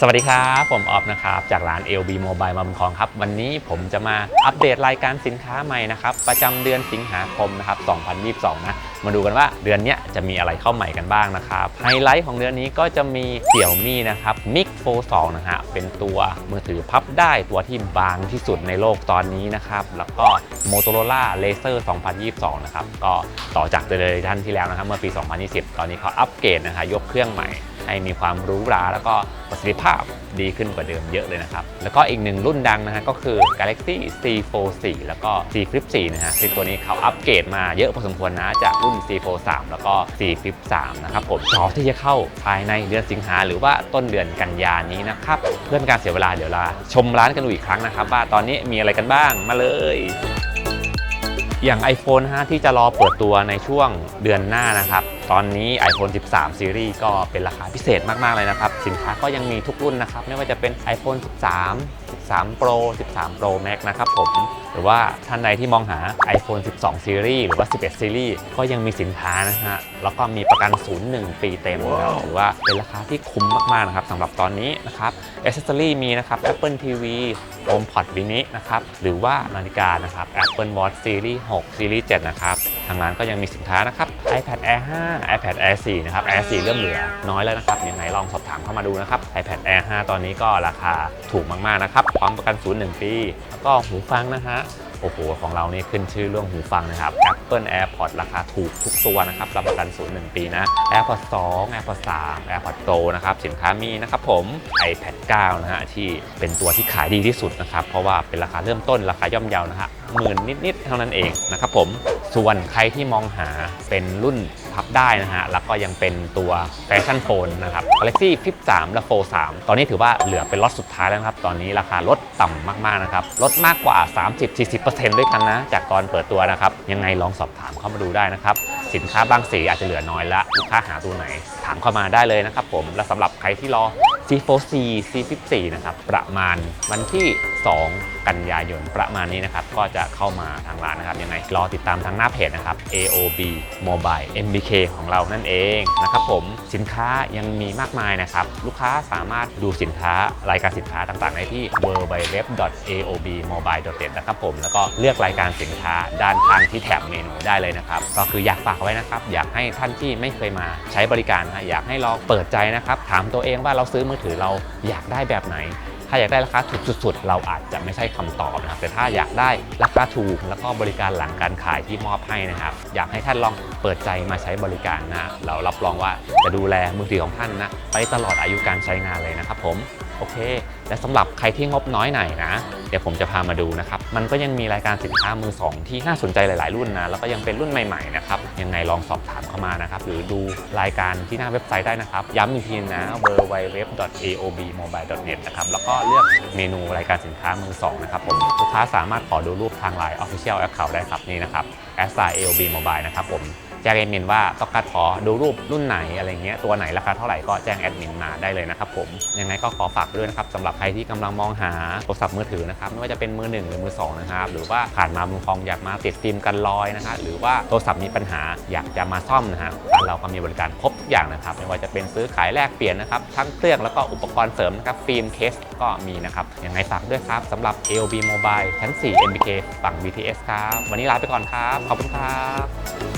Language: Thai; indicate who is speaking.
Speaker 1: สวัสดีครับ ผมออฟนะครับ จากร้าน LB Mobile มาบุญคองครับ วันนี้ผมจะมาอัปเดตรายการสินค้าใหม่นะครับ ประจำเดือนสิงหาคมนะครับ 2022 นะ มาดูกันว่าเดือนนี้จะมีอะไรเข้าใหม่กันบ้างนะครับ ไฮไลท์ของเดือนนี้ก็จะมีเสี่ยวมี่นะครับ Mix Fold 2นะฮะ เป็นตัวมือถือพับได้ตัวที่บางที่สุดในโลกตอนนี้นะครับ แล้วก็ Motorola Laser 2022 นะครับ ก็ต่อจากเจเนอเรชันที่แล้วนะครับ เมื่อปี 2020 ตอนนี้เขาอัปเกรดนะฮะ ยกเครื่องใหม่ ให้มีความรู้ราแล้วก็ประสิทธิภาพดีขึ้นกว่าเดิมเยอะเลยนะครับ แล้วก็อีกหนึ่งรุ่นดังนะฮะก็คือ Galaxy C Fold 4แล้วก็ C Flip 4นะฮะซึ่งตัวนี้เขาอัปเกรดมาเยอะพอสมควรนะจากรุ่น C Fold 3แล้วก็ C Flip 3นะครับผมรอที่จะเข้าภายในเดือนสิงหาหรือว่าต้นเดือนกันยานี้นะครับเพื่อเป็นการเสียเวลาเดี๋ยวเราชมร้านกันดูอีกครั้งนะครับว่าตอนนี้มีอะไรกันบ้างมาเลยอย่าง iPhone 5 ที่จะรอเปิดตัวในช่วงเดือนหน้านะครับ ตอนนี้ iPhone 13ซีรีส์ก็เป็นราคาพิเศษมาก ๆ เลยนะครับ สินค้าก็ยังมีทุกรุ่นนะครับ ไม่ว่าจะเป็น iPhone 13 13 Pro 13 Pro Max นะครับผม หรือว่าท่านใดที่มองหา iPhone 12ซีรีส์หรือว่า 11ซีรีส์ก็ยังมีสินค้านะฮะ แล้วก็มีประกันศูนย์1ปีเต็มนะครับถือว่าเป็นราคาที่คุ้มมาก ๆ นะครับสำหรับตอนนี้นะครับ Accessory มีนะครับ Apple TV HomePod mini นะครับ หรือว่านาฬิกานะครับ Apple Watch Series 6 Series 7 นะครับ ทางร้านก็ยังมีสินค้านะครับ iPad Air 5 iPad Air 4 นะครับ Air 4 เริ่มเหลือน้อยแล้วนะครับยังไงลองสอบถามเข้ามาดูนะครับ iPad Air 5 ตอนนี้ก็ราคาถูกมากๆนะครับ พร้อมประกันศูนย์1ปี แล้วก็หูฟังนะฮะโอ้โห ของเรานี่ขึ้นชื่อเรื่องหูฟังนะครับ Apple AirPods ราคาถูกทุกตัวนะครับรับประกันศูนย์1ปีนะ AirPods 2 AirPods 3 AirPods Pro นะครับ สินค้ามีนะครับผม iPad 9 นะฮะที่เป็นตัวที่ขายดีที่สุดนะครับ เพราะว่าเป็นราคาเริ่มต้นราคาย่อมเยานะฮะหมื่นนิดๆเท่านั้นเองนะครับผมส่วนใครที่มองหาเป็นรุ่นพับได้นะฮะ แล้วก็ยังเป็นตัวแฟชั่นโฟนนะครับ Galaxy Flip 3 และ Fold 3 ตอนนี้ถือว่าเหลือเป็นล็อตสุดท้ายแล้วครับ ตอนนี้ราคาลดต่ำมาก ๆ นะครับ ลดมากกว่า 30-40%ด้วยกันนะ จากตอนเปิดตัวนะครับ ยังไงลองสอบถามเข้ามาดูได้นะครับ สินค้าบางสีอาจจะเหลือน้อยละลูกค้าหาตัวไหน ถามเข้ามาได้เลยนะครับผม และสำหรับใครที่รอ C4C C54 นะครับ ประมาณวันที่2 กันยายนประมาณนี้นะครับ ก็จะเข้ามาทางร้านนะครับ ยังไงรอติดตามทางหน้าเพจนะครับ AOB Mobile MBK ของเรานั่นเองนะครับผมสินค้ายังมีมากมายนะครับ ลูกค้าสามารถดูสินค้ารายการสินค้าต่างๆ ได้ที่ www.aobmobile.net นะครับผมแล้วก็เลือกรายการสินค้าด้านข้างที่แถบเมนูได้เลยนะครับ ก็คืออยากฝากไว้นะครับ อยากให้ท่านที่ไม่เคยมาใช้บริการนะอยากให้ลองเปิดใจนะครับ ถามตัวเองว่าเราซื้อมือถือเราอยากได้แบบไหน ถ้าอยากได้ราคาถูกสุดๆ เราอาจจะไม่ใช่คำตอบนะครับ แต่ถ้าอยากได้ราคาถูก แล้วก็บริการหลังการขายที่มอบให้นะครับ อยากให้ท่านลองเปิดใจมาใช้บริการนะ เรารับรองว่าจะดูแลมือถือของท่านนะ ไปตลอดอายุการใช้งานเลยนะครับผม โอเค และสำหรับใครที่งบน้อยหน่อยนะ เดี๋ยวผมจะพามาดูนะครับ มันก็ยังมีรายการสินค้ามือสองที่น่าสนใจหลาย ๆ รุ่นนะ แล้วก็ยังเป็นรุ่นใหม่ ๆ นะครับ ยังไงลองสอบถามเข้ามานะครับ หรือดูรายการที่หน้าเว็บไซต์ได้นะครับ ย้ำอีกทีนะ www.aobmobile.net นะครับ แล้วก็เลือกเมนูรายการสินค้ามือสองนะครับผม ลูกค้าสามารถขอดูรูปทางไลน์ Official Account ได้ครับนี่นะครับ s i AOB Mobile นะครับผม แจ้งแอดมินว่าต้องการขอดูรูปรุ่นไหนอะไรเงี้ยตัวไหนราคาเท่าไหร่ก็แจ้งแอดมินมาได้เลยนะครับผมยังไงก็ขอฝากด้วยนะครับสำหรับใครที่กำลังมองหาโทรศัพท์มือถือนะครับไม่ว่าจะเป็นมือหนึ่งหรือมือสองนะครับหรือว่าผ่านมาบุญคลองอยากมาติดฟิล์มกันรอยนะครับหรือว่าโทรศัพท์มีปัญหาอยากจะมาซ่อมนะฮะร้านเราก็มีบริการครบทุกอย่างนะครับไม่ว่าจะเป็นซื้อขายแลกเปลี่ยนนะครับทั้งเครื่องแล้วก็อุปกรณ์เสริมนะครับฟิล์มเคสก็มีนะครับยังไงฝากด้วยครับสำหรับ AOB Mobile ชั้น 4 MBK ฝั่ง BTS ครับ วันนี้ลาไปก่อนครับ ขอบคุณครับ